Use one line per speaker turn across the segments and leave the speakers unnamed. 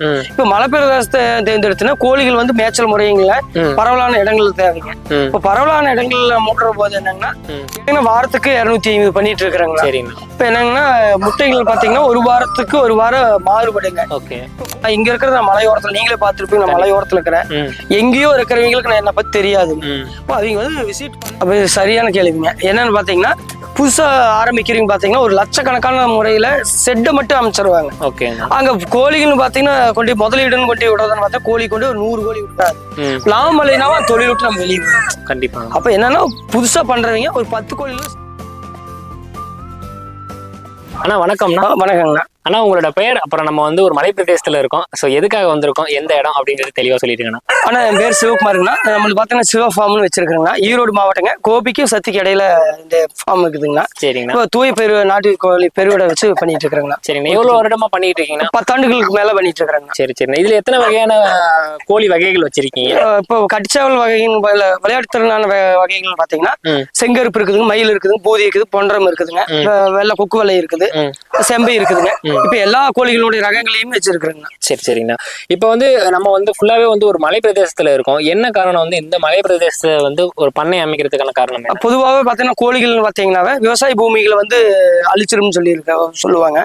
ம்.
இப்ப மலை பிரதேசத்தை தேர்ந்தெடுத்துனா கோழிகள் வந்து மேய்ச்சல் முறைங்கள. பரவலான இடங்கள்ல தேவைங்க. இப்ப பரவலான இடங்கள்ல மூடுற போது என்னங்கன்னா வாரத்துக்கு இருநூத்தி ஐம்பது பண்ணிட்டு இருக்கிறாங்களா?
சரிங்கண்ணா
இப்ப என்னங்கன்னா முட்டைகள் பாத்தீங்கன்னா ஒரு வாரத்துக்கு ஒரு வாரம் மாறுபடுங்க. இங்க இருக்கிற நான் மலையோரத்துல நீங்களே பார்த்திருப்பீங்க நான் மலையோரத்துல இருக்கிறேன். எங்கேயோ இருக்கிறவங்களுக்கு நான் என்ன பத்தி தெரியாது. அவங்க வந்து விசிட் சரியான கேள்விங்க. என்னன்னு பார்த்தீங்கன்னா புதுசாக ஆரம்பிக்கிறீங்க பார்த்தீங்கன்னா ஒரு லட்சக்கணக்கான முறையில் செட்டை மட்டும் அமைச்சிருவாங்க.
ஓகேண்ணா
அங்கே கோழிகள்னு பார்த்தீங்கன்னா கொண்டு முதலீடுன்னு கொண்டு விடுறதுன்னு பார்த்தா கோழி கொண்டு ஒரு நூறு கோழி விட்டாது
ம்.
லாபம் இல்லைனாவா தொழில் விட்டு நம்ம வெளியே போயிடும்
கண்டிப்பா.
அப்போ என்னன்னா புதுசாக பண்ணுறவங்க ஒரு பத்து கோழிகள்
அண்ணா வணக்கம்ண்ணா.
வணக்கங்கண்ணா.
அண்ணா உங்களோட பெயர் அப்புறம் நம்ம வந்து ஒரு மலை பிரதேசத்துல இருக்கோம். ஸோ எதுக்காக வந்திருக்கோம்? எந்த இடம்? அப்படின்றது தெளிவா சொல்லிட்டீங்கண்ணா
ஆனால் என் பேர் சிவகுமாருங்கண்ணா. நம்மளுக்கு பார்த்தீங்கன்னா சிவ ஃபார்ம்னு வச்சிருக்கிறேங்கண்ணா ஈரோடு மாவட்டங்க. கோபிக்கும் சத்திக்கு இடையில இந்த ஃபார்ம் இருக்குதுங்கண்ணா.
சரிங்கண்ணா.
இப்போ தூய பெரு நாட்டு கோழி பெருவிடை வச்சு பண்ணிட்டு இருக்கிறேங்கண்ணா.
சரிங்கண்ணா. எவ்வளவு வருடமா பண்ணிட்டு இருக்கீங்கண்ணா?
பத்தாண்டுகளுக்கு மேலே பண்ணிட்டு இருக்கிறேங்கண்ணா.
சரி சரிண்ணா இதுல எத்தனை வகையான கோழி வகைகள் வச்சிருக்கீங்க?
இப்போ கடிச்சாவல் வகையின் விளையாட்டு திறனான வகைகள் பாத்தீங்கன்னா
ம்.
செங்கருப்பு இருக்குதுங்க மயில் இருக்குதுங்க பூதி இருக்குது பொன்றம் இருக்குதுங்க வெள்ளை கொக்கு வெள்ளை இருக்குது. செம்பை இருக்குதுங்க. இப்ப எல்லா கோழிகளுடைய ரகங்களையும் வச்சிருக்கிறேங்க.
சரி சரிங்கண்ணா. இப்போ வந்து நம்ம வந்து ஃபுல்லாவே வந்து ஒரு மலை பிரதேசத்துல இருக்கோம். என்ன காரணம் வந்து இந்த மலை வந்து ஒரு பண்ணை அமைக்கிறதுக்கான காரணம்?
பொதுவாகவே பாத்தீங்கன்னா கோழிகள் பாத்தீங்கன்னாவே விவசாய பூமிகளை வந்து அழிச்சிரும்னு சொல்லி சொல்லுவாங்க.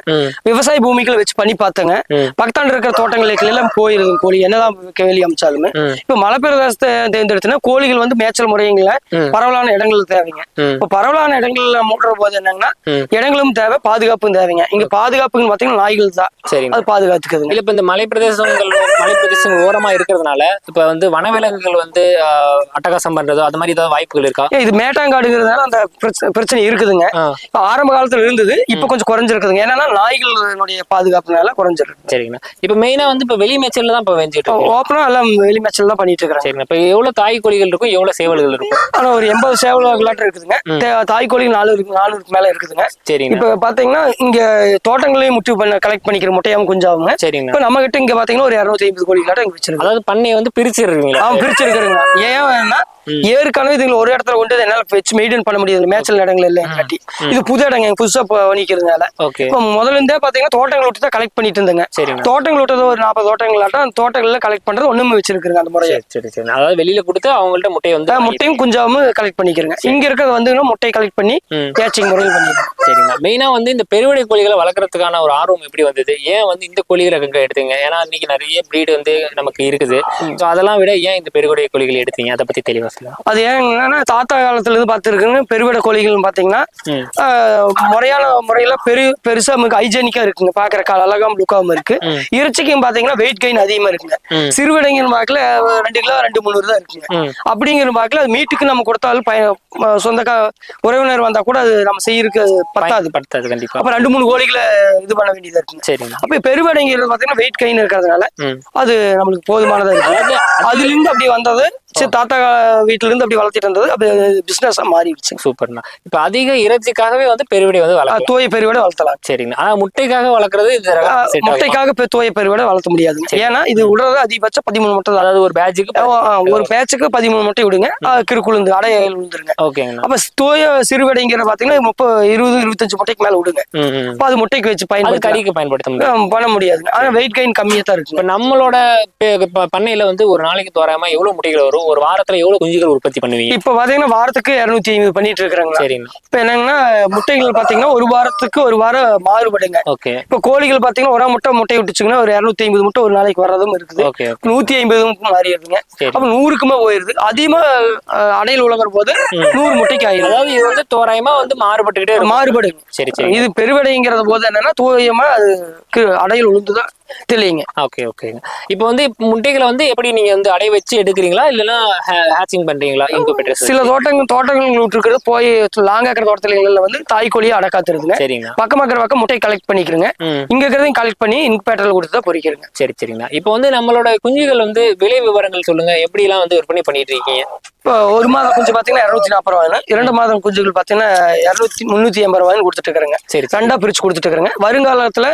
விவசாய பூமிகளை வச்சு பண்ணி பார்த்தங்க. பக்கத்தாண்டு இருக்கிற தோட்டங்களுக்கு எல்லாம் போயிருது கோழி என்னதான் கேள்வி அமைச்சாலுமே. இப்ப மலை பிரதேசத்தை தேர்ந்தெடுத்துனா கோழிகள் வந்து மேய்ச்சல் முறைங்கள. பரவலான இடங்கள் தேவைங்க. இப்ப பரவலான இடங்கள்ல மூடுற போது என்னங்கன்னா. இடங்களும் தேவை பாதுகாப்பும் தேவைங்க. இங்க பாதுகாப்புன்னு பாத்தீங்கன்னா நாய்கள் தான்.
சரிங்க
அது பாதுகாத்துக்குதுங்க.
இல்ல இப்ப இந்த மலை பிரதேசங்கள் மலை ஓரமா இருக்கிறதுனால இப்ப வந்து வனவிலங்குகள் வந்து அட்டகாசம் பண்றதோ அது மாதிரி ஏதாவது வாய்ப்புகள் இருக்கா?
இது மேட்டாங்காடுங்கிறதுனால அந்த பிரச்ச- பிரச்சனை இருக்குதுங்க. ஆரம்ப காலத்துல இருந்தது இப்ப கொஞ்சம் குறைஞ்சிருக்குதுங்க. ஏன்னா நாய்களுடைய பாதுகாப்புனால குறைஞ்சிருக்கு.
சரிங்கண்ணா. இப்ப மெயினா வந்து இப்ப வெளி மேய்ச்சல்ல தான் இப்ப வெஞ்சிட்டு
ஓப்பனா எல்லாம் வெளி மேட்சல் தான் பண்ணிட்டு இருக்கிறாங்க
சரிங்கண்ணா. இப்ப எவ்வளவு தாய் கோழிகள் இருக்கும் எவ்வளவு சேவல்கள் இருக்கும்?
ஆனா ஒரு எண்பது சேவலாட்டு இருக்குதுங்க. தாய் கோழி நாலு நானூறுக்கு மேல இருக்குதுங்க.
சரிங்க
இப்ப பாத்தீங்கன்னா இங்க தோட்டங்களையும் முட்டு பண்ண கலெக்ட் பண்ணிக்கிற முட்டையாவும் குஞ்சாவுங்க.
சரிங்கண்ணா
இப்ப நம்ம கிட்ட இங்க பாத்தீங்கன்னா ஒரு இருநூத்தி ஐம்பது கோழிகளாட்டம் இங்க வச்சிருக்கோம்
அதாவது பண்ணையை வந்து பிரிச்சிருக்கீங்களா
அவன் பிரிச்சிருக்கிறேங்க. ஏன் வேணா ஏற்கனவே இதுல ஒரு இடத்துல கொண்டு என்னால வச்சு மெயின்டைன் பண்ண முடியாது. மேய்ச்சல் இடங்கள் இல்லை காட்டி இது புது இடங்க புதுசா வணிக்கிறதுனால.
ஓகே.
இப்ப முதல்ல இருந்தே பாத்தீங்கன்னா தோட்டங்கள் விட்டு தான் கலெக்ட் பண்ணிட்டு இருந்தேங்க. தோட்டங்கள் விட்டது ஒரு நாற்பது தோட்டங்களாட்டம் அந்த தோட்டங்கள்ல கலெக்ட் பண்றது ஒண்ணுமே வச்சிருக்குங்க அந்த முறையை.
சரி சரி அதாவது வெளியில கொடுத்து அவங்கள்ட்ட முட்டையை வந்து
முட்டையும் குஞ்சாவும் கலெக்ட் பண்ணிக்கிறேங்க. இங்க இருக்கிறது வந்து முட்டையை கலெக்ட் பண்ணி
ம்.
பேச்சிங் முறையில் பண்ணிடுறோம்
சரிங்கண்ணா மெயினா வந்து இந்த பெருவடை கோழிகளை வளர்க்கறதுக்கான ஒரு ஆர்வம் எப்படி வந்தது? ஏன் வந்து இந்த கோழிகளை எங்க எடுத்தீங்க? ஏன்னா இன்னைக்கு நிறைய breed வந்து நமக்கு இருக்குது. ஸோ அதெல்லாம் விட ஏன் இந்த பெருவடை கோழிகளை எடுத்தீங்க? அதை பத்தி தெளிவா
அது ஏன்னா தாத்தா காலத்துல இருந்து பார்த்துருக்குங்க பெருவிட கோழிகள் பாத்தீங்கன்னா
ம்.
ஆஹ் முறையான முறையில பெரு பெருசா நமக்கு ஹைஜெனிக்கா இருக்குங்க. பாக்குற கால அழகாம லுக்காம இருக்கு. இறைச்சிக்கும் பாத்தீங்கன்னா வெயிட் கெயின் அதிகமா இருக்குங்க. சிறுவிடைங்கிற பாக்கல ரெண்டு கிலோ ரெண்டு முந்நூறு தான் இருக்குங்க. அப்படிங்கிற பாக்கல அது மீட்டுக்கு நம்ம கொடுத்தாலும் பய ம- சொந்த கா- உறவினர் வந்தா கூட அது நம்ம செய்யறதுக்கு பத்தாது.
படுத்தாது கண்டிப்பா.
அப்ப ரெண்டு மூணு கோழிகளை இது பண்ண வேண்டியதா இருக்குங்க.
சரிங்கண்ணா
அப்ப பெருவடைங்கிறது பாத்தீங்கன்னா வெயிட் கெயின் இருக்கிறதுனால அது நம்மளுக்கு போதுமானதா இருக்கு. அதுல இருந்து அப்படி வந்தது சரி தாத்தா வீட்டுல இருந்து அப்படி வளர்த்திட்டு இருந்தது அப்படி பிசினஸா மாறிடுச்சு.
சூப்பர்ண்ணா. இப்ப அதிக இறைச்சிக்காகவே வந்து பெருவடை வந்து வளர்க்கலாம்.
தூய பெருவிட வளர்த்தலாம்.
சரிங்கண்ணா ஆனா முட்டைக்காக வளர்க்கறது ஆகுமா?
முட்டைக்காக பெ- தூய பெருவிட வளர்த்த முடியாதுங்க ஏன்னா இது விடுறது அதிகபட்சம் பதிமூணு முட்டை தான்.
அதாவது ஒரு பேட்சுக்கு
ஒரு பேட்சுக்கு பதிமூணு முட்டை விடுங்க. ஆஹ் கிறுக்குழுந்து அடையல் விழுந்துருங்க.
ஓகேங்கண்ணா.
அப்ப தூய சிறுவடைங்கிற பாத்தீங்கன்னா முப்பது இருபது இருபத்தஞ்சு முட்டைக்கு மேல விடுங்க. அப்ப அது முட்டைக்கு வச்சு பயன்படுத்த
கறிக்கு பயன்படுத்த முடியும்
பண்ண முடியாதுங்க ஆனா வெயிட் கெயின் கம்மியா தான் இருக்குங்க
இப்ப நம்மளோட பண்ணையில வந்து ஒரு நாளைக்கு தோராயமா எவ்வளவு முட்டைகள் வரும்? ஒரு வாரத்துல எவ்வளவு குஞ்சுகள் உற்பத்தி பண்ணுவீங்க?
இப்ப பாத்தீங்கன்னா வாரத்துக்கு இருநூத்தி ஐம்பது பண்ணிட்டு இருக்கிறாங்களா
சரிங்கண்ணா.
இப்ப என்னங்கன்னா முட்டைகள் பாத்தீங்கன்னா ஒரு வாரத்துக்கு ஒரு வாரம் மாறுபடுங்க.
ஓகே.
இப்ப கோழிகள் பாத்தீங்கன்னா ஒரு முட்டை முட்டை விட்டுச்சுங்கன்னா ஒரு இருநூத்தி ஐம்பது முட்டை ஒரு நாளைக்கு வர்றதும் இருக்குது. நூத்தி ஐம்பது மாறிடுதுங்க. அப்ப நூறுக்குமே போயிருது. அதிகமா அடையில் உலகிற போது நூறு முட்டைக்கு ஆயிரும்.
அதாவது இது வந்து தோராயமா வந்து மாறுபட்டுக்கிட்டே
மாறுபடுங்க.
சரி சரி.
இது பெருவடைங்கிறது போது என்னன்னா தூயமா அது அடையில் உளுந்துதான். தெளியுங்க
ஓகே ஓகேங்க இப்போ வந்து முட்டைகளை வந்து எப்படி நீங்க வந்து அடை வச்சு எடுக்கிறீங்களா? இல்லைன்னா ஹேச்சிங் பண்றீங்களா? இன்குபேட்டர்
சில தோட்டங்கள் தோட்டங்கள் விட்டுருக்கிறது போய் லாங்கா இருக்கிற தோட்டத்துல வந்து தாய்க்கோழியை அடக்காத்துருதுங்க
சரிங்கண்ணா
பக்கம் இருக்கிற பக்கம் முட்டை கலெக்ட் பண்ணிக்கிறோங்க. இங்க இருக்கிறதையும் கலெக்ட் பண்ணி இன்குபேட்டர்ல கொடுத்து தான் பொறிக்கிறோங்க.
சரி சரிங்கண்ணா இப்போ வந்து நம்மளோட குஞ்சுகள் வந்து விலை விவரங்கள் சொல்லுங்க. எப்படிலாம் வந்து விற்பனை பண்ணிட்டு இருக்கீங்க
இப்போ ஒரு மாதம் குஞ்சு பாத்தீங்கன்னா இருநூத்தி நாற்பது ரூபாய்னு இரண்டு மாதம் குஞ்சுகள் பாத்தீங்கன்னா இருநூத்தி முன்னூத்தி எண்பது ரூபாய்னு கொடுத்துட்டு இருக்கிறேங்க.
சரி
ரெண்டா பிரிச்சு கொடுத்துட்டு இருக்கிறேங்க. வருங்காலத்துல.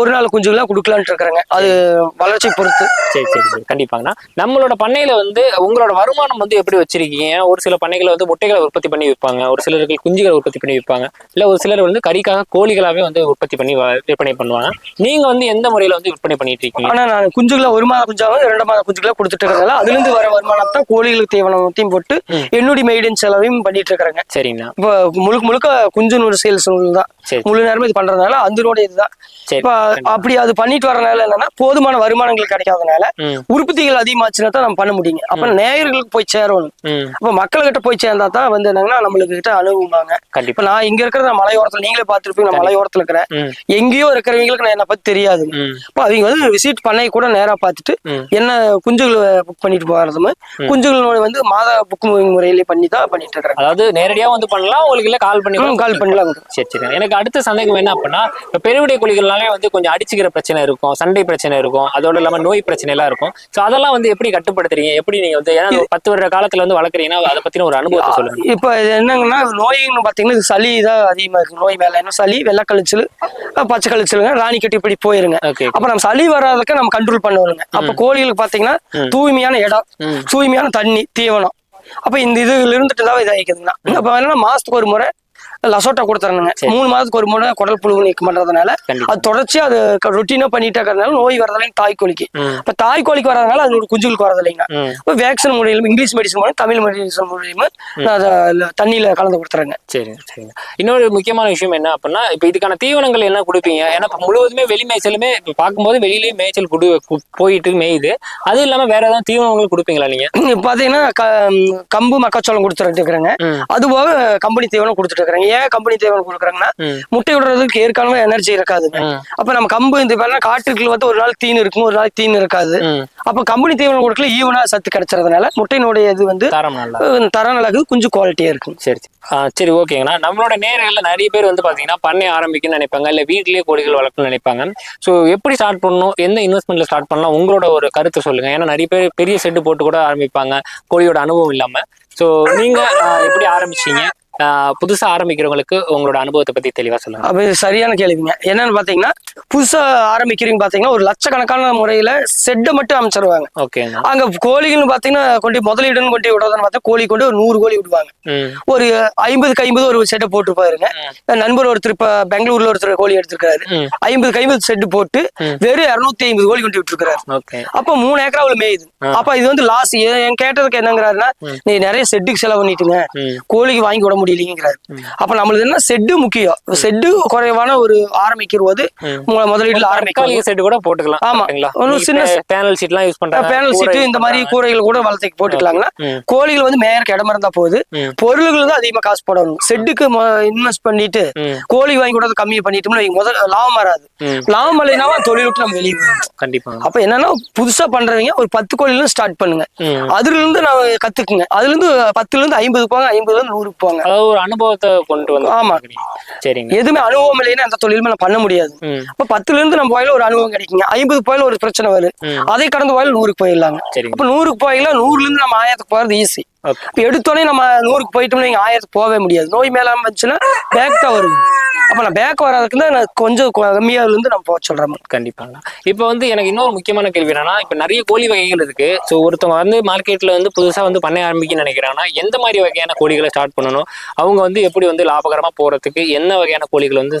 ஒரு நாள் குஞ்சுகளா கொடுக்கலான்ட்டு இருக்கிறேங்க. அது வளர்ச்சி பொறுத்து.
சரி சரி சரி. கண்டிப்பாங்கண்ணா. நம்மளோட பண்ணையில வந்து உங்களோட வருமானம் வந்து எப்படி வச்சிருக்கீங்க? ஒரு சில பண்ணைகளை வந்து முட்டைகளை உற்பத்தி பண்ணி விற்பாங்க. ஒரு சிலர்கள் குஞ்சுகளை உற்பத்தி பண்ணி விற்பாங்க. இல்ல ஒரு சிலர் வந்து கறிக்காக கோழிகளாவே வந்து உற்பத்தி பண்ணி விற்பனை பண்ணுவாங்க. நீங்க வந்து எந்த முறையில வந்து விற்பனை பண்ணிட்டு இருக்கீங்க?
ஆனா நான் குஞ்சுகளை ஒரு மாத குஞ்சாவும் இரண்டு மாத குஞ்சுகளை கொடுத்துட்டு இருக்கிறதால அதுல இருந்து வர வருமானத்தை கோழிகளுக்கு தீவனத்தையும் போட்டு. என்னுடைய மெய்டன் செலவையும் பண்ணிட்டு இருக்கிறேங்க.
சரிங்கண்ணா.
இப்போ முழுக்க முழுக்க குஞ்சு நூறு சேல்ஸ் தான் முழு நேரமும் இது பண்றதுனால அதனுடைய இதுதான். இப்ப அப்படி அது பண்ணிட்டு வரனால என்னன்னா போதுமான வருமானங்கள் கிடைக்காதனால உற்பத்திகள் அதிகமாச்சுன்னா தான் நம்ம பண்ண முடியுங்க. அப்ப நேயர்களுக்கு போய் சேரணும். அப்ப மக்கள்கிட்ட போய் சேர்ந்தா தான் வந்து என்னங்கன்னா நம்மளுக்கு கிட்ட அனுபவமாங்க
கண்டிப்பா
நான் இங்க இருக்கிற நான் மலையோரத்துல நீங்களே பார்த்திருப்பீங்க நான் மலையோரத்துல இருக்கிறேன். எங்கேயோ இருக்கிறவங்களுக்கு நான் என்ன பத்தி தெரியாது. இப்போ அவங்க வந்து விசிட் பண்ணை கூட நேரா பார்த்துட்டு
ம்.
என்ன குஞ்சுகளை புக் பண்ணிட்டு போகிறதுமே குஞ்சுகளோட வந்து மாத புக் முறையிலே பண்ணி தான் பண்ணிட்டு இருக்கிறேன்.
அதாவது நேரடியா வந்து பண்ணலாம் உங்களுக்கு இல்ல கால் பண்ணி
கால் பண்ணலாம்.
சரி சரி. எனக்கு அடுத்த சந்தேகம் என்ன அப்படின்னா பெருவிடை கோழிகள்னாலே வந்து கொஞ்சம் அடிச்சுக்கிற பிரச்சனை இருக்கும். சண்டை பிரச்சனை இருக்கும். அதோட இல்லாம நோய் பிரச்சனை எல்லாம் இருக்கும். சோ அதெல்லாம் வந்து எப்படி கட்டுப்படுத்துறீங்க? எப்படி நீங்க வந்து ஏன்னா பத்து வருட காலத்துல வந்து வளர்க்குறீங்கன்னா அதை பத்தின ஒரு அனுபவத்தை சொல்லுங்க.
இப்போ இது என்னங்கன்னா நோயின்னு பார்த்தீங்கன்னா சளி தான் அதிகமாக இருக்கு. நோய் மேலே என்ன சளி? வெள்ளை கழிச்சல் பச்சை கழிச்சலுங்க ராணி கட்டி இப்படி போயிருங்க.
ஓகே
அப்ப நம்ம சளி வராதக்க நம்ம கண்ட்ரோல் பண்ணுவோங்க. அப்ப கோழிகளுக்கு பாத்தீங்கன்னா தூய்மையான இடம். தூய்மையான தண்ணி தீவனம். அப்ப இந்த இதுல இருந்துட்டு தான் இதாகிக்குதுங்கண்ணா அப்ப என்னன்னா மாசத்துக்கு ஒரு முறை லசோட்டா கொடுத்துறணுங்க. மூணு மாதத்துக்கு ஒரு முறை குடல் புழு நீக்கம் பண்றதுனால. அது தொடர்ச்சி அது ரொட்டீனா பண்ணிட்டே இருக்கிறதுனால நோய் வரதில்லைங்க தாய் கோழிக்கு. இப்ப தாய் கோழிக்கு வரதுனால அதோட குஞ்சுகளுக்கு வரதில்லைங்க இப்போ வேக்சின் மூலியமா இங்கிலீஷ் மெடிசன் மூலம் தமிழ் மெடிசன் மூலியமா நான் அதை ல- தண்ணியில கலந்து கொடுத்துறேங்க.
சரிங்க சரிங்க. இன்னொரு முக்கியமான விஷயம் என்ன அப்படின்னா இப்ப இதுக்கான தீவனங்கள் என்ன கொடுப்பீங்க. ஏன்னா முழுவதுமே வெளி மேய்ச்சலுமே இப்ப பார்க்கும்போது வெளியிலேயே மேய்ச்சல் குடு போயிட்டு மேயுது. அது இல்லாம வேற ஏதாவது தீவனங்கள் கொடுப்பீங்களா நீங்க?
பாத்தீங்கன்னா கம்பு மக்காச்சோளம் கொடுத்துட்டு இருக்கிறேங்க. அது போக கம்பெனி தீவனம் கொடுத்துட்டு இருக்கிறேங்க. ஏன் கம்பெனி தீவனம் கொடுக்குறாங்கன்னா. முட்டை விடுறதுக்கு ஏற்கனவே எனர்ஜி இருக்காதுங்க
ம்.
அப்ப நம்ம கம்பு இந்த பேர்லாம் காட்டுக்குள்ள வந்து ஒரு நாள் தீன் இருக்கும் ஒரு நாள் தீன் இருக்காது. அப்ப கம்பெனி தீவனம் கொடுக்கல ஈவனா சத்து கிடைச்சறதுனால முட்டையினுடைய இது வந்து
தரம் நல்லா.
தரம் நல்லா கொஞ்சம் குவாலிட்டியா இருக்கும்.
சரி சரி. ஓகேங்கண்ணா. நம்மளோட நேரங்கள்ல நிறைய பேர் வந்து பாத்தீங்கன்னா பண்ணை ஆரம்பிக்கணும்னு நினைப்பாங்க இல்ல வீட்லயே கோழிகள் வளர்க்கணும்னு நினைப்பாங்க. சோ எப்படி ஸ்டார்ட் பண்ணணும்? எந்த இன்வெஸ்ட்மெண்ட்ல ஸ்டார்ட் பண்ணலாம்? உங்களோட ஒரு கருத்தை சொல்லுங்க. ஏன்னா நிறைய பேர் பெரிய செட்டு போட்டு கூட ஆரம்பிப்பாங்க கோழியோட அனுபவம் இல்லாம. சோ நீங்க எப்படி ஆரம்பிச்சீங்க? புதுசா ஆரம்பிக்கிறவங்களுக்கு உங்களோட அனுபவத்தை பத்தி தெளிவா சொல்லுங்க.
இது சரியான கேள்விங்க. என்னன்னு பாத்தீங்கன்னா புதுசா ஆரம்பிக்கிறீங்க பாத்தீங்கன்னா ஒரு லட்சக்கணக்கான முறையில செட்டை மட்டும் அமைச்சிருவாங்க.
ஓகேங்கண்ணா
அங்க கோழிகள்னு பாத்தீங்கன்னா கொண்டு முதலீடுன்னு கொண்டு விடுறதுன்னு பார்த்தா கோழி கொண்டு ஒரு நூறு கோழி விடுவாங்க. ஒரு ஐம்பதுக்கு ஐம்பது ஒரு செட்டை போட்டு பாருங்க நண்பர் ஒருத்தர் இப்ப பெங்களூர்ல ஒருத்தர் கோழி எடுத்திருக்காரு.
ம்.
ஐம்பதுக்கு ஐம்பது செட்டு போட்டு வெறும் இருநூத்தி ஐம்பது கோழி கொண்டு விட்டுருக்காரு.
ஓகே.
அப்ப மூணு ஏக்கரா அவளு மேயுது. அப்ப இது வந்து லாஸ் என் கேட்டதுக்கு என்னங்கிறாருன்னா நீ நிறைய செட்டுக்கு செலவு பண்ணிட்டுங்க. கோழிக்கு வாங்கி விட முடியலைங்கிறாரு அப்ப நம்மளுக்கு என்ன செட்டு முக்கியம் செட்டு குறைவான ஒரு ஆரம்பிக்கிற போது.
மு-
முதலீட்டுல ஆரம்பிக்கும்
தற்காலிக செட்டு கூட போட்டுக்கலாம்
ஆமா. ஒரு சின்ன
பேனல் சீட்லாம் யூஸ் பண்றாங்க
பேனல் சீட்டு இந்த மாதிரி. கூரைகள் கூட வளர்த்துக்கு போட்டுக்கலாங்கன்னா. கோழிகள் வந்து மேயருக்கு இடம் இருந்தா போகுது. பொருள்கள் தான் அதிகமா காசு போடணும் செட்டுக்கு இன்வெஸ்ட் பண்ணிட்டு. கோழி வாங்கி கூட கம்மி பண்ணிட்டோம்னா முதல் லாபம் வராது. லாபம் இல்லைனாவா தொழில் விட்டு நம்ம வெளியே.
கண்டிப்பா
அப்ப என்னன்னா புதுசா பண்றவங்க ஒரு பத்து கோழில ஸ்டார்ட் பண்ணுங்க. அதுல இருந்து நான் கத்துக்குங்க அதுல இருந்து பத்துல இருந்து ஐம்பது போங்க ஐம்பதுல இருந்து நூறுக்கு போங்க
அதாவது ஒரு அனுபவத்தை கொண்டு வந்து
ஆமா.
சரிங்க.
எதுவுமே அனுபவம் இல்லைன்னா அந்த தொழிலுமே நான் பண்ண முடியாது.
ம்.
அப்ப பத்துல இருந்து நம்ம போயில ஒரு அனுபவம் கிடைக்குங்க. ஐம்பது போயில ஒரு பிரச்சனை வரும்
ம்.
அதை கடந்து போயில நூறுக்கு போயிடலாங்க. அப்ப நூறுக்கு போயில நூறுல இருந்து நம்ம ஆயிரத்துக்கு போறது ஈஸி இப்ப எடுத்தோடனே நம்ம நூறுக்கு போயிட்டோம்னா நீங்க ஆயிரத்துக்கு போகவே முடியாது. நோய் மேலாம வந்துச்சுன்னா பேக் தான் வருது அப்ப நான் பேக் வராதுக்கு தான் நான் கொஞ்சம் கம்மியா இருந்து நம்ம போக சொல்றேன்.
கண்டிப்பாங்க இப்போ வந்து எனக்கு இன்னொரு முக்கியமான கேள்வி என்னன்னா இப்போ நிறைய கோழி வகைகள் இருக்கு. ஸோ ஒருத்தவங்க வந்து மார்க்கெட்ல வந்து புதுசா வந்து பண்ணை ஆரம்பிக்க நினைக்கிறாங்கன்னா எந்த மாதிரி வகையான கோழிகளை ஸ்டார்ட் பண்ணணும்? அவங்க வந்து எப்படி வந்து லாபகரமா போறதுக்கு என்ன வகையான கோழிகள் வந்து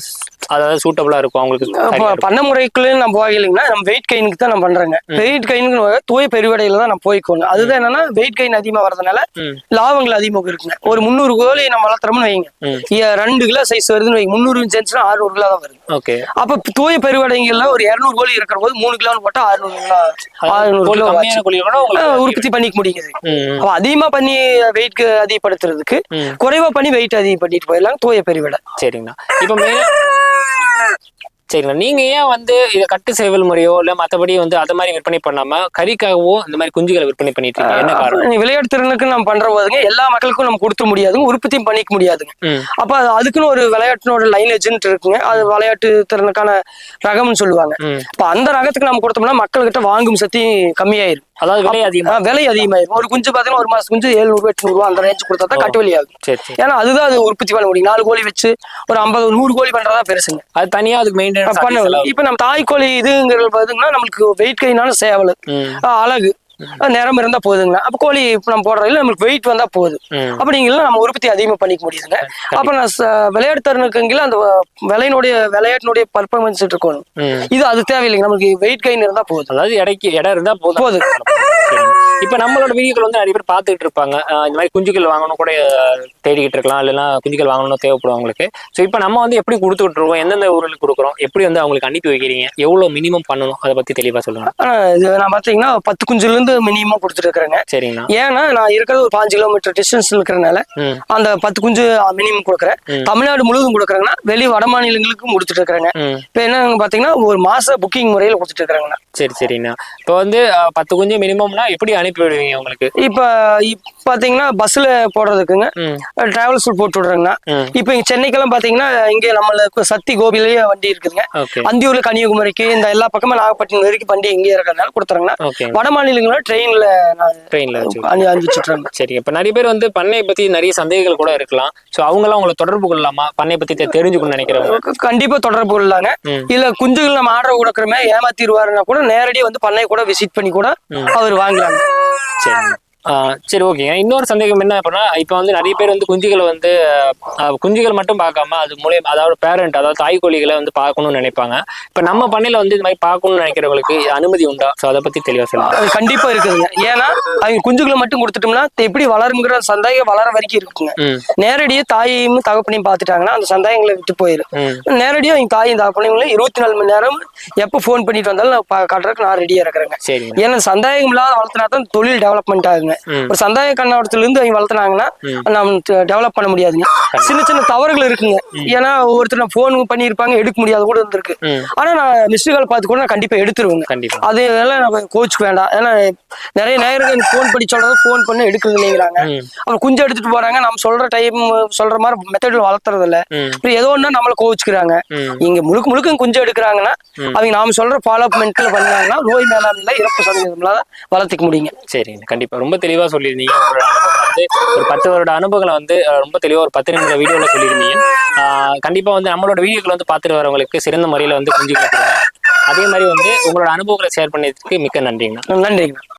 அதாவது சூட்டபிளா இருக்கும் அவங்களுக்கு?
பண்ண முறைக்குள்ள நம்ம போகலைங்கன்னா நம்ம வெயிட் கைனுக்கு தான் நம்ம பண்றேங்க. வெயிட் கைனுக்கு தூய பெருவடையில தான் நம்ம போய்க்கணும். அதுதான் என்னன்னா வெயிட் கைன் அதிகமா வரதுனால. லாபங்கள் அதிகமாக இருக்குங்க. ஒரு முந்நூறு கோழி நம்ம வளர்த்துறோம்னு வைங்க. ரெண்டு கிலோ சைஸ் வருதுன்னு வைங்க. முந்நூறு சென்ஸ்னா ஆறுநூறு கிலோ தான் வருது.
ஓகே.
அப்ப தூய பெருவடைங்கள்ல ஒரு இருநூறு கோழி இருக்கிற போது மூணு கிலோன்னு போட்டா அறுநூறு கிலோ
உங்களுக்கு
உற்பத்தி பண்ணிக்க முடியுது. அப்ப அதிகமா பண்ணி வெயிட் அதிகப்படுத்துறதுக்கு. குறைவா பண்ணி வெயிட் அதிகம் பண்ணிட்டு போயிடலாம் தூய பெருவிடை.
சரிங்கண்ணா. இப்போ சரிங்கண்ணா நீங்க ஏன் வந்து இதை கட்டு சேவல் முறையோ இல்ல மத்தபடி வந்து அதை மாதிரி விற்பனை பண்ணாம கறிக்காகவோ இந்த மாதிரி குஞ்சுகளை விற்பனை பண்ணிட்டு இருக்கீங்க என்ன காரணம்?
நீ விளையாட்டு திறனுக்கு நம்ம பண்ற போதுங்க. எல்லா மக்களுக்கும் நம்ம கொடுத்துட முடியாதுங்க. உற்பத்தியும் பண்ணிக்க முடியாதுங்க. அப்ப அது அதுக்குன்னு ஒரு விளையாட்டினோட லைனேஜ்ன்ட்டு இருக்குங்க. அது விளையாட்டு திறனுக்கான ரகம்னு சொல்லுவாங்க. அப்ப அந்த ரகத்துக்கு நம்ம கொடுத்தோம்னா மக்கள்கிட்ட வாங்கும் சக்தி கம்மியாயிரும்.
அதாவது விலை அதிகமா
விலை அதிகமாயிரும். ஒரு குஞ்சு பாத்தீங்கன்னா ஒரு மாசம் குஞ்சு ஏழுநூறு எட்நூறு ரூபா அந்த ரேஞ்ச் கொடுத்தா தான் கட்டு ஆகும்
சரி
ஏன்னா அதுதான் அது உற்பத்தி பண்ண முடியும். நாலு கோழி வச்சு ஒரு ஐம்பது நூறு கோழி பண்றதா பெருசுங்க.
அது தனியா அதுக்கு மெயின்டெனன்ஸ்
பண்ண இப்ப நம்ம தாய்க்கோழி இதுங்கிறது பாத்தீங்கன்னா நம்மளுக்கு வெயிட் கைனாலும் சேவல். அழகு. நிறம் இருந்தா போதுங்கண்ணா அப்ப கோழி இப்ப நம்ம போடுறதுல நம்மளுக்கு வெயிட் வந்தா போதும்.
ம்.
அப்படிங்கல நம்ம உற்பத்தி அதிகமா பண்ணிக்க முடியுதுங்க. அப்ப நான் விளையாட்டு தருணுக்குங்கள அந்த விலையினுடைய விளையாட்டினுடைய பர்ஃபார்மன்ஸ் இருக்கணும். இது அது தேவையில்லைங்க. நமக்கு வெயிட் கைன் இருந்தா போதும்.
அதாவது இடைக்கு இடம் இருந்தா போதும்.
போதும்.
இப்ப நம்மளோட வீடியோக்கள் வந்து நிறைய பேர் பார்த்துக்கிட்டு இருப்பாங்க. இந்த மாதிரி குஞ்சுகள் வாங்கணும் கூட தேடிக்கிட்டு இருக்கலாம். இல்லைன்னா குஞ்சுகள் வாங்கணும் தேவைப்படும் அவங்களுக்கு. ஸோ இப்போ நம்ம வந்து எப்படி கொடுத்துட்டு இருக்கோம்? எந்தெந்த ஊர்களுக்கு கொடுக்குறோம்? எப்படி வந்து அவங்களுக்கு அனுப்பி வைக்கிறீங்க? எவ்வளவு மினிமம் பண்ணணும்? அதை பத்தி தெளிவா சொல்லுங்க.
இது நான் பாத்தீங்கன்னா பத்து குஞ்சுல இருந்து மினிமம் கொடுத்துட்டு இருக்கிறேங்க.
சரிங்கண்ணா.
ஏன்னா நான் இருக்கிறது ஒரு பாஞ்சு கிலோமீட்டர் டிஸ்டன்ஸ் இருக்கிறனால அந்த பத்து குஞ்சு மினிமம் கொடுக்குறேன். தமிழ்நாடு முழுவதும் கொடுக்குறேங்கன்னா வெளி வட மாநிலங்களுக்கும் கொடுத்துட்டு இருக்கிறேங்க. இப்போ என்ன பாத்தீங்கன்னா ஒரு மாச புக்கிங் முறையில் கொடுத்துட்டு இருக்கிறாங்கண்ணா.
சரி சரிண்ணா இப்போ வந்து பத்து குஞ்சு மினிமம்னா எப்படி அனுப்பி விடுவீங்க உங்களுக்கு.
இப்போ பாத்தீங்கன்னா பஸ்ல போடுறதுக்குங்க.
ம்.
டிராவல்ஸ் போட்டு விடுறாங்கண்ணா. இப்போ இங்க சென்னைக்கெல்லாம் பாத்தீங்கன்னா இங்க நம்மளுக்கு சக்தி கோபிலேயே வண்டி இருக்குதுங்க. அந்தியூர்ல கன்னியாகுமரிக்கு இந்த எல்லா பக்கமும் நாகப்பட்டினம் வரைக்கும் வண்டி இங்கே இருக்கிறதுனால கொடுத்துறாங்கன்னா வட மாநிலங்கள ட்ரெயின்ல
ட்ரெயினில்
அனுப்பிச்சுட்றாங்க
சரி இப்போ நிறைய பேர் வந்து பண்ணையை பத்தி நிறைய சந்தேகங்கள் கூட இருக்கலாம். ஸோ அவங்களாம் உங்களை தொடர்பு கொள்ளலாமா? பண்ணையை பத்தி தெரிஞ்சுக்கணும்னு நினைக்கிறவங்க.
கண்டிப்பா தொடர்பு கொள்ளலாங்க. இல்ல குஞ்சுகள் நம்ம ஆர்டர் கொடுக்குறமே ஏமாத்திடுவாருன்னா கூட நேரடியாக வந்து பண்ணை கூட விசிட் பண்ணி கூட அவர் வாங்கலாங்க.
சரி ஆ, சரி ஓகேங்க இன்னொரு சந்தேகம் என்ன அப்படின்னா இப்போ வந்து நிறைய பேர் வந்து குஞ்சுகளை வந்து குஞ்சுகள் மட்டும் பார்க்காம அது மூலியம் அதாவது பேரண்ட் அதாவது தாய் கோழிகளை வந்து பார்க்கணும்னு நினைப்பாங்க. இப்போ நம்ம பண்ணையில வந்து இந்த மாதிரி பார்க்கணும்னு நினைக்கிறவங்களுக்கு அனுமதி உண்டா? ஸோ அதை பத்தி தெளிவா சொல்லுங்க.
அது கண்டிப்பா இருக்குதுங்க. ஏன்னா அவங்க குஞ்சுகளை மட்டும் கொடுத்துட்டோம்னா எப்படி வளருங்கிற சந்தேகம் வளர வரைக்கும் இருக்குங்க. நேரடியாக தாயையும் தகப்பனையும் பார்த்துட்டாங்கன்னா அந்த சந்தேகங்களை விட்டு போயிடும் நேரடியாக அவங்க தாயும் தகப்பனையும் இருபத்தி நாலு மணி நேரம் எப்போ ஃபோன் பண்ணிட்டு வந்தாலும் நான் காட்டுறதுக்கு நான் ரெடியாக இருக்கிறேங்க. ஏன்னா சந்தேகம் இல்லாத வளர்த்தினா தான் தொழில் டெவலப்மெண்ட் ஆகுங்க. ஒரு சந்தேக கண்ணோட்டத்துல இருந்து அவங்க வளர்த்துனாங்கன்னா. நம்ம டெவலப் பண்ண முடியாதுங்க. சின்ன சின்ன தவறுகள் இருக்குங்க. ஏன்னா ஒவ்வொருத்தர் ஃபோன் பண்ணியிருப்பாங்க எடுக்க முடியாத கூட இருந்திருக்கு. ஆனா நான் மிஸ்டு கால் பார்த்து கூட நான் கண்டிப்பா எடுத்துருவேங்க.
கண்டிப்பா.
அது எல்லாம் நம்ம கோச்சுக்கு வேண்டாம். ஏன்னா நிறைய நேரம் ஃபோன் பண்ணி சொல்றது ஃபோன் பண்ணி எடுக்கிறது இல்லைங்கிறாங்க அப்புறம் குஞ்சு எடுத்துட்டு போறாங்க. நம்ம சொல்ற டைம் சொல்ற மாதிரி மெத்தடில் வளர்த்துறது இல்ல ஏதோ ஒண்ணு நம்மள கோவிச்சுக்கிறாங்க இங்க முழுக்க முழுக்க குஞ்சு எடுக்கிறாங்கன்னா அவங்க நாம சொல்ற ஃபாலோப்மெண்ட்ல பண்ணாங்கன்னா நோய் மேலாண்மையில இறப்பு சதவீதம்லாம் வளர்த்துக்க முடியுங்க.
சரிங்க. கண்டிப்பா. ரொம்ப தெளிவா சொல்லியிருந்தீங்க. வந்து ஒரு பத்து வருட அனுபவங்களை வந்து ரொம்ப தெளிவா ஒரு பத்து நிமிட வீடியோல சொல்லியிருந்தீங்க. ஆஹ், கண்டிப்பா வந்து நம்மளோட வீடியோக்கள் வந்து பார்த்துட்டு வரவங்களுக்கு சிறந்த முறையில வந்து குஞ்சு அதே மாதிரி வந்து உங்களோட அனுபவங்களை ஷேர் பண்ணதுக்கு மிக்க நன்றிங்க.
நன்றிங்க.